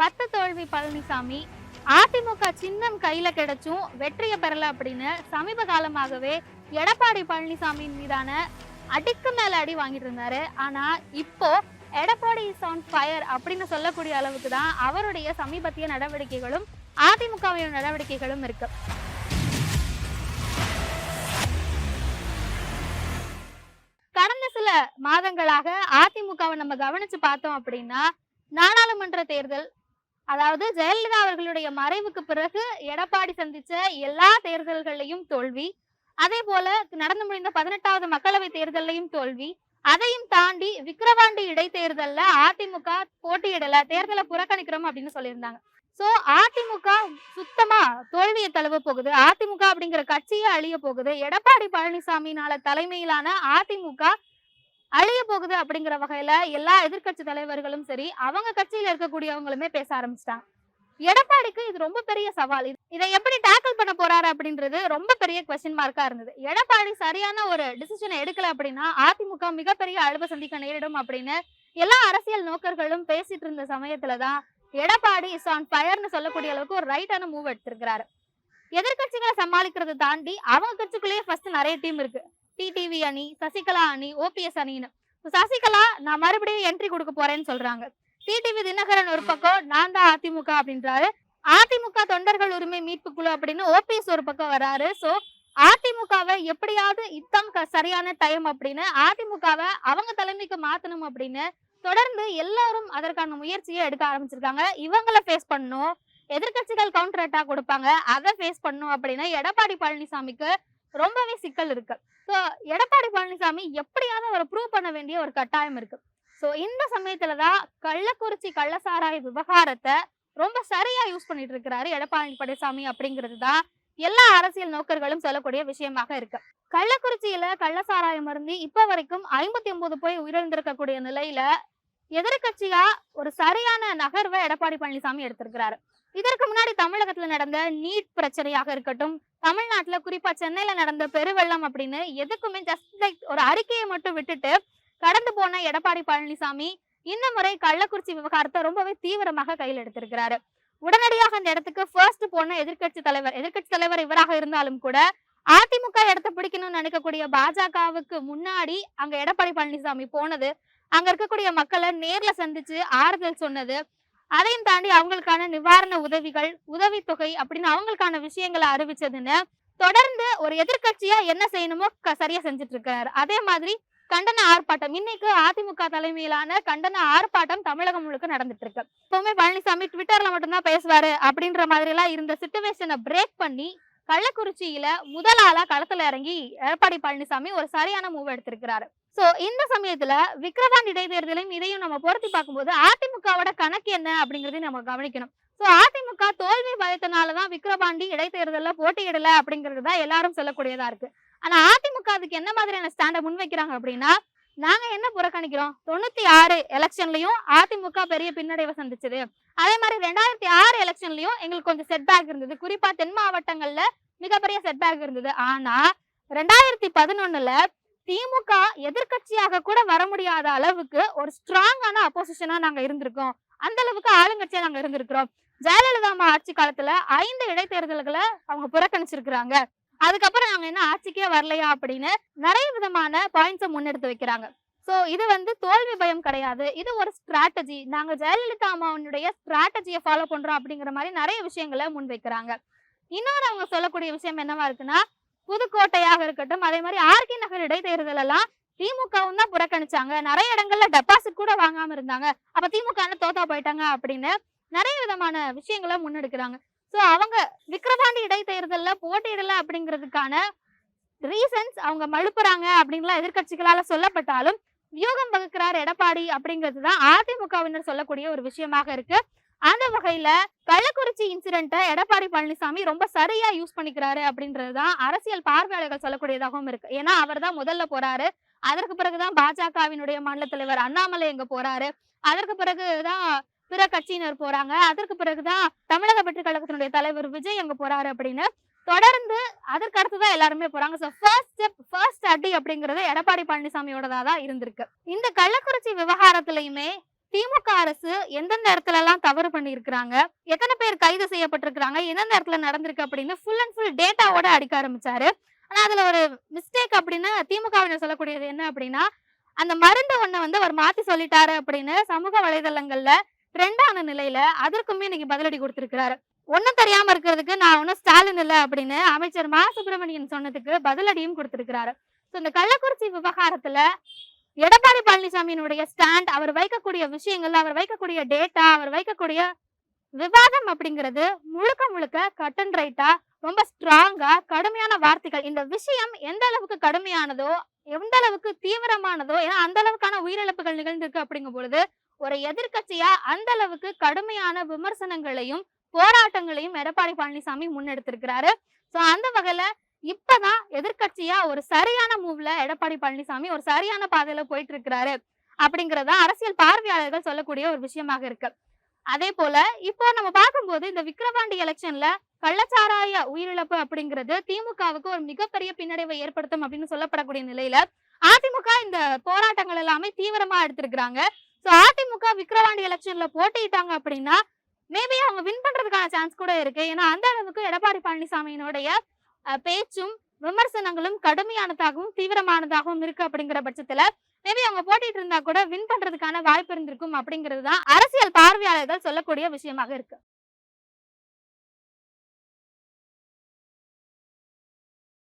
பத்து தோல்வி பழனிசாமி அதிமுக சின்னம் கையில கிடைச்சும் வெற்றியை பெறல அப்படின்னு சமீப காலமாகவே எடப்பாடி பழனிசாமியின் மீதான அடிக்கு மேல அடி வாங்கிட்டு இருந்தாரு. ஆனா இப்போ எடப்பாடி இஸ் ஆன் ஃபயர் அப்படின்னு சொல்லக்கூடிய அளவுக்கு தான் அவருடைய சமீபத்திய நடவடிக்கைகளும் அதிமுகவின் நடவடிக்கைகளும் இருக்கு. கடந்த சில மாதங்களாக அதிமுகவை நம்ம கவனிச்சு பார்த்தோம் அப்படின்னா நாடாளுமன்ற தேர்தல் அதாவது ஜெயலலிதா அவர்களுடைய மறைவுக்கு பிறகு எடப்பாடி சந்திச்ச எல்லா தேர்தல்களையும் தோல்வி. அதே போல நடந்து முடிந்த பதினெட்டாவது மக்களவை தேர்தலையும் தோல்வி. அதையும் தாண்டி விக்கிரவாண்டி இடைத்தேர்தல்ல அதிமுக போட்டியிடல தேர்தலை புறக்கணிக்கிறோம் அப்படின்னு சொல்லியிருந்தாங்க. சோ அதிமுக சுத்தமா தோல்வியை தழுவ போகுது. அதிமுக அப்படிங்கிற கட்சியே அழிய போகுது. எடப்பாடி பழனிசாமினால தலைமையிலான அதிமுக அழிய போகுது அப்படிங்கிற வகையில எல்லா எதிர்க்கட்சி தலைவர்களும் சரி அவங்க கட்சியில இருக்கக்கூடியவங்களுமே பேச ஆரம்பிச்சிட்டாங்க. எடப்பாடிக்கு இது ரொம்ப பெரிய சவால். இதை எப்படி டேக்கிள் பண்ண போறாரு அப்படின்றது ரொம்ப பெரிய கொஸ்டின் மார்க்கா இருந்தது. எடப்பாடி சரியான ஒரு டிசிஷனை எடுக்கல அப்படின்னா அதிமுக மிகப்பெரிய அழுவ சந்திக்க நேரிடும் அப்படின்னு எல்லா அரசியல் நோக்கர்களும் பேசிட்டு இருந்த சமயத்துலதான் எடப்பாடி இஸ் ஆன் ஃபயர்னு சொல்லக்கூடிய அளவுக்கு ஒரு ரைட்டான மூவ் எடுத்திருக்கிறாரு. எதிர்க்கட்சிகளை சமாளிக்கிறதை தாண்டி அவங்க கட்சிக்குள்ளேயே ஃபர்ஸ்ட் நிறைய டீம் இருக்கு. டிடிவி அணி சசிகலா அணி ஓபிஎஸ் அணின்னு. சசிகலா நான் மறுபடியும் என்ட்ரி கொடுக்க போறேன்னு சொல்றாங்க. டிடிவி தினகரன் ஒரு பக்கம் நான் தான் அதிமுக அப்படின்றாரு. அதிமுக தொண்டர்கள் உரிமை மீட்பு குழு அப்படின்னு ஓபிஎஸ் ஒரு பக்கம் வராரு. சோ அதிமுகவை எப்படியாவது இத்தம் சரியான டைம் அப்படின்னு அதிமுகவை அவங்க தலைமைக்கு மாத்தணும் அப்படின்னு தொடர்ந்து எல்லாரும் அதற்கான முயற்சியை எடுக்க ஆரம்பிச்சிருக்காங்க. இவங்கள ஃபேஸ் பண்ணணும். எதிர்க்கட்சிகள் கவுண்டர் அட்டாக் கொடுப்பாங்க. அதை ஃபேஸ் பண்ணும் அப்படின்னு எடப்பாடி பழனிசாமிக்கு ரொம்பவே சிக்கல் இருக்கு. ஸோ எடப்பாடி பழனிசாமி எப்படியாவது அவரை ப்ரூவ் பண்ண வேண்டிய ஒரு கட்டாயம் இருக்கு. ஸோ இந்த சமயத்துல தான் கள்ளக்குறிச்சி கள்ளசாராய விவகாரத்தை ரொம்ப சரியா யூஸ் பண்ணிட்டு இருக்கிறாரு எடப்பாடி பழனிசாமி அப்படிங்கிறது தான் எல்லா அரசியல் நோக்கர்களும் சொல்லக்கூடிய விஷயமாக இருக்கு. கள்ளக்குறிச்சியில கள்ளசாராயம் மருந்து இப்ப வரைக்கும் ஐம்பத்தி ஒன்பது போய் உயிரிழந்திருக்கக்கூடிய நிலையில எதிர்கட்சியா ஒரு சரியான நகர்வை எடப்பாடி பழனிசாமி எடுத்திருக்கிறாரு. இதற்கு முன்னாடி தமிழகத்துல நடந்த நீட் பிரச்சனையாக இருக்கட்டும் தமிழ்நாட்டுல குறிப்பா சென்னையில நடந்த பெருவெள்ளம் அப்படின்னு எதுக்குமே ஜஸ்ட் லைக் ஒரு அறிக்கையை மட்டும் விட்டுட்டு கடந்து போன எடப்பாடி பழனிசாமி இந்த முறை கள்ளக்குறிச்சி விவகாரத்தை ரொம்பவே தீவிரமாக கையில் எடுத்திருக்கிறாரு. உடனடியாக அந்த இடத்துக்கு ஃபர்ஸ்ட் போன எதிர்கட்சி தலைவர் எதிர்கட்சி தலைவர் இவராக இருந்தாலும் கூட அதிமுக இடத்த பிடிக்கணும்னு நினைக்கக்கூடிய பாஜகவுக்கு முன்னாடி அங்க எடப்பாடி பழனிசாமி போனது அங்க இருக்கக்கூடிய மக்களை நேர்ல சந்திச்சு ஆறுதல் சொன்னது அதையும் தாண்டி அவங்களுக்கான நிவாரண உதவிகள் உதவித்தொகை அப்படின்னு அவங்களுக்கான விஷயங்களை அறிவிச்சதுன்னு தொடர்ந்து ஒரு எதிர்க்கட்சியா என்ன செய்யணுமோ சரியா செஞ்சுட்டு இருக்காரு அதே மாதிரி கண்டன ஆர்ப்பாட்டம் இன்னைக்கு அதிமுக தலைமையிலான கண்டன ஆர்ப்பாட்டம் தமிழகம் முழுக்க நடந்துட்டு இருக்கு எப்பவுமே பழனிசாமி ட்விட்டர்ல மட்டும்தான் பேசுவாரு அப்படின்ற மாதிரி எல்லாம் இருந்த சுச்சுவேஷனை பிரேக் பண்ணி கள்ளக்குறிச்சியில முதல் ஆளா களத்துல இறங்கி எடப்பாடி பழனிசாமி ஒரு சரியான மூவ் எடுத்திருக்கிறாரு. ஸோ இந்த சமயத்துல விக்கிரவாண்டி இடைத்தேர்தலையும் இதையும் நம்ம பொருத்தி பார்க்கும்போது அதிமுகவோட கணக்கு என்ன அப்படிங்கறதையும் நம்ம கவனிக்கணும். ஸோ அதிமுக தோல்வி பயத்தினாலதான் விக்கிரவாண்டி இடைத்தேர்தலில் போட்டியிடல அப்படிங்கிறது தான் எல்லாரும் சொல்லக்கூடியதா இருக்கு. ஆனா அதிமுக அதுக்கு என்ன மாதிரியான ஸ்டாண்டை முன்வைக்கிறாங்க அப்படின்னா நாங்க என்ன புறக்கணிக்கிறோம்? தொண்ணூத்தி ஆறு எலெக்ஷன்லயும் அதிமுக பெரிய பின்னடைவை சந்திச்சது. அதே மாதிரி ரெண்டாயிரத்தி ஆறு எலெக்ஷன்லயும் எங்களுக்கு கொஞ்சம் செட்பேக் இருந்தது. குறிப்பா தென் மாவட்டங்கள்ல மிகப்பெரிய செட்பேக் இருந்தது. ஆனா ரெண்டாயிரத்தி பதினொன்னுல திமுக எதிர்க்கட்சியாக கூட வர முடியாத அளவுக்கு ஒரு ஸ்ட்ராங்கான அப்போசிஷனா நாங்க இருந்திருக்கோம். அந்த அளவுக்கு ஆளுங்கட்சியா நாங்க இருந்திருக்கிறோம். ஜெயலலிதா அம்மா ஆட்சி காலத்துல ஐந்து இடைத்தேர்தல்களை அவங்க புறக்கணிச்சிருக்கிறாங்க. அதுக்கப்புறம் நாங்க என்ன ஆட்சிக்கே வரலையா அப்படின்னு நிறைய விதமான பாயிண்ட்ஸை முன்னெடுத்து வைக்கிறாங்க. சோ இது வந்து தோல்வி பயம் கிடையாது. இது ஒரு ஸ்ட்ராட்டஜி நாங்க ஜெயலலிதா அம்மாவனுடைய ஸ்ட்ராட்டஜியை ஃபாலோ பண்றோம் அப்படிங்கிற மாதிரி நிறைய விஷயங்களை முன்வைக்கிறாங்க. இன்னொரு அவங்க சொல்லக்கூடிய விஷயம் என்னவா இருக்குன்னா புதுக்கோட்டையாக இருக்கட்டும் அதே மாதிரி ஆர்கே நகர் இடைத்தேர்தல் எல்லாம் திமுகவும் தான் புறக்கணிச்சாங்க. நிறைய இடங்கள்ல டெபாசிட் கூட வாங்காம இருந்தாங்க. அப்ப திமுக தோத்தா போயிட்டாங்க அப்படின்னு நிறைய விதமான விஷயங்களை முன்னெடுக்கிறாங்க. சோ அவங்க விக்கிரவாண்டி இடைத்தேர்தல்ல போட்டியிடல அப்படிங்கிறதுக்கான ரீசன்ஸ் அவங்க மழுப்புறாங்க அப்படின்லாம் எதிர்க்கட்சிகளால சொல்லப்பட்டாலும் வியூகம் வகுக்கிறார் எடப்பாடி அப்படிங்கிறது தான் அதிமுகவினர் சொல்லக்கூடிய ஒரு விஷயமாக இருக்கு. அந்த வகையில கள்ளக்குறிச்சி இன்சிடென்ட்டை எடப்பாடி பழனிசாமி ரொம்ப சரியா யூஸ் பண்ணிக்கிறாரு அப்படின்றது தான் அரசியல் பார்வையாளர்கள் சொல்லக்கூடியதாகவும் இருக்கு. ஏன்னா அவர் தான் முதல்ல போறாரு. அதற்கு பிறகுதான் பாஜகவினுடைய மாநில தலைவர் அண்ணாமலை எங்க போறாரு. அதற்கு பிறகுதான் பிற கட்சியினர் போறாங்க. அதற்கு பிறகுதான் தமிழக வெற்றி கழகத்தினுடைய தலைவர் விஜய் எங்க போறாரு அப்படின்னு தொடர்ந்து அதற்கு அடுத்துதான் எல்லாருமே போறாங்க. ஸோ ஃபர்ஸ்ட் ஸ்டெப் ஃபர்ஸ்ட் அடி அப்படிங்கிறது எடப்பாடி பழனிசாமியோடதா தான் இருந்திருக்கு. இந்த கள்ளக்குறிச்சி விவகாரத்திலயுமே திமுக அரசு எந்தெந்த இடத்துல எல்லாம் தவறு பண்ணியிருக்கிறாங்க? எத்தனை பேர் கைது செய்யப்பட்டிருக்கிறாங்க? எந்தெந்த இடத்துல நடந்திருக்கு அப்படின்னு ஃபுல் அண்ட் ஃபுல் டேட்டாவோட அடிக்க ஆரம்பிச்சாரு. ஆனா அதுல ஒரு மிஸ்டேக் அப்படின்னு திமுகவினர் சொல்லக்கூடியது என்ன அப்படின்னா அந்த மருந்து ஒண்ணை வந்து அவர் மாத்தி சொல்லிட்டாரு அப்படின்னு சமூக வலைதளங்கள்ல ட்ரெண்டான நிலையில அதற்குமே இன்னைக்கு பதிலடி கொடுத்திருக்கிறாரு. ஒண்ணும் தெரியாம இருக்கிறதுக்கு நான் ஒன்னும் ஸ்டாலின் இல்ல அப்படின்னு அமைச்சர் மா. சுப்பிரமணியன் சொன்னதுக்கு பதிலடியும் கொடுத்திருக்கிறாரு. ஸோ இந்த கள்ளக்குறிச்சி விவகாரத்துல எடப்பாடி பழனிசாமியினுடைய ஸ்டாண்ட் அவர் வைக்கக்கூடிய விஷயங்கள் அவர் வைக்கக்கூடிய டேட்டா அவர் வைக்கக்கூடிய விவாதம் அப்படிங்கிறது முழுக்க முழுக்க கட் அண்ட் ரைட்டா ரொம்ப ஸ்ட்ராங்கா கடுமையான வார்த்தைகள். இந்த விஷயம் எந்த அளவுக்கு கடுமையானதோ எந்த அளவுக்கு தீவிரமானதோ ஏன்னா அந்த அளவுக்கான உயிரிழப்புகள் நிகழ்ந்திருக்கு அப்படிங்கும் பொழுது ஒரு எதிர்க்கட்சியா அந்த அளவுக்கு கடுமையான விமர்சனங்களையும் போராட்டங்களையும் எடப்பாடி பழனிசாமி முன்னெடுத்திருக்கிறாரு. சோ அந்த வகையில இப்பதான் எதிர்கட்சியா ஒரு சரியான மூவ்ல எடப்பாடி பழனிசாமி ஒரு சரியான பாதையில போயிட்டு இருக்கிறாரு அப்படிங்கறத அரசியல் பார்வையாளர்கள் சொல்லக்கூடிய ஒரு விஷயமாக இருக்கு. அதே போல இப்போ நம்ம பார்க்கும்போது இந்த விக்கிரவாண்டி எலெக்ஷன்ல கள்ளச்சாராய உயிரிழப்பு அப்படிங்கிறது திமுகவுக்கு ஒரு மிகப்பெரிய பின்னடைவை ஏற்படுத்தும் அப்படின்னு சொல்லப்படக்கூடிய நிலையில அதிமுக இந்த போராட்டங்கள் எல்லாமே தீவிரமா எடுத்திருக்கிறாங்க. சோ அதிமுக விக்கிரவாண்டி எலெக்ஷன்ல போட்டியிட்டாங்க அப்படின்னா மேபி அவங்க வின் பண்றதுக்கான சான்ஸ் கூட இருக்கு. ஏன்னா அந்த அளவுக்கு எடப்பாடி பழனிசாமியினுடைய பேச்சும் விமர்சனங்களும் கடுமையானதாகவும் தீவிரமானதாகவும் இருக்கு அப்படிங்கிற பட்சத்துல மேபி அவங்க போட்டிட்டு இருந்தா கூட வின் பண்றதுக்கான வாய்ப்பு இருந்திருக்கும் அப்படிங்கிறது தான் அரசியல் பார்வையாளர்கள் சொல்லக்கூடிய விஷயமாக இருக்கு.